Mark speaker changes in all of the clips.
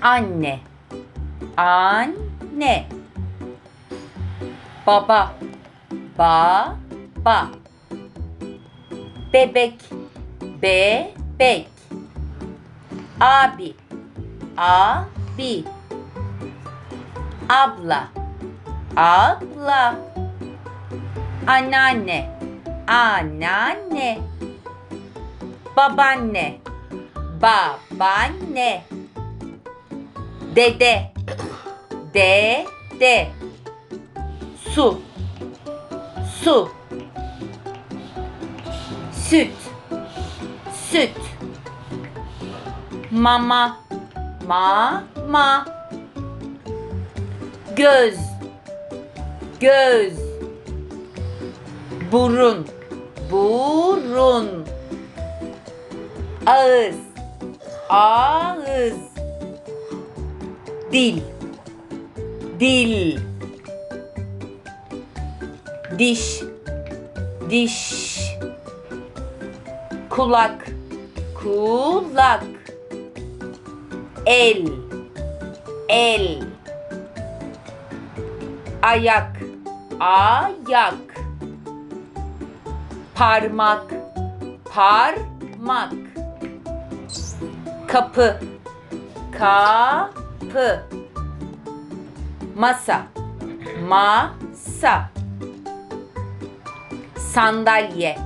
Speaker 1: Anne. Anne. Baba. Baba. Bebek. Bebek. Abi. Abi. Abla. Abla. Anneanne. Anneanne. Babaanne. Babaanne. Dede. Dede. Su. Su. Süt. Süt. Mama. Mama. Göz. Göz. Burun. Burun. Ağız. Ağız. Dil. Dil. Diş. Diş. Kulak. Kulak. El. El. Ayak. Ayak. Parmak. Parmak. Kapı. Kapı. Masa. Masa. Sandalye.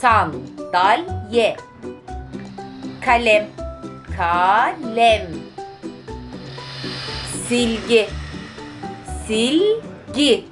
Speaker 1: Sandalye. Kalem. Kalem. Silgi. Silgi.